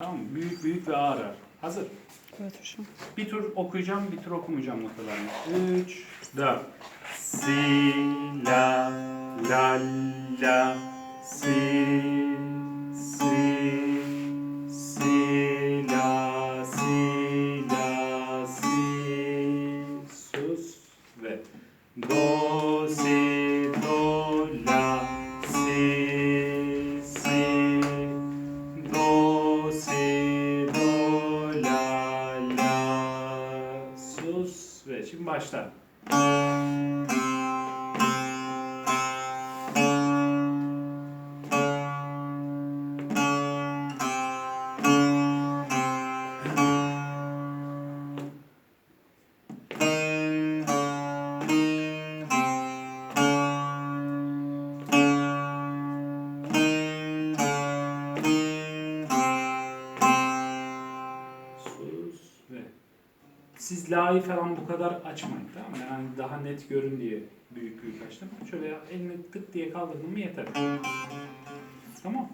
Tamam mı? Büyük büyük ve ağır ağır. Hazır. Evet hocam. Bir tur okuyacağım, bir tur okumayacağım notalarını. 3, 4. Si, la, la, la, sus ve şimdi başla. Ve siz la'yı falan bu kadar açmayın tamam mı? Yani daha net görün diye büyük büyük açtım. Şöyle elini tık diye kaldırdın mı yeter. Tamam.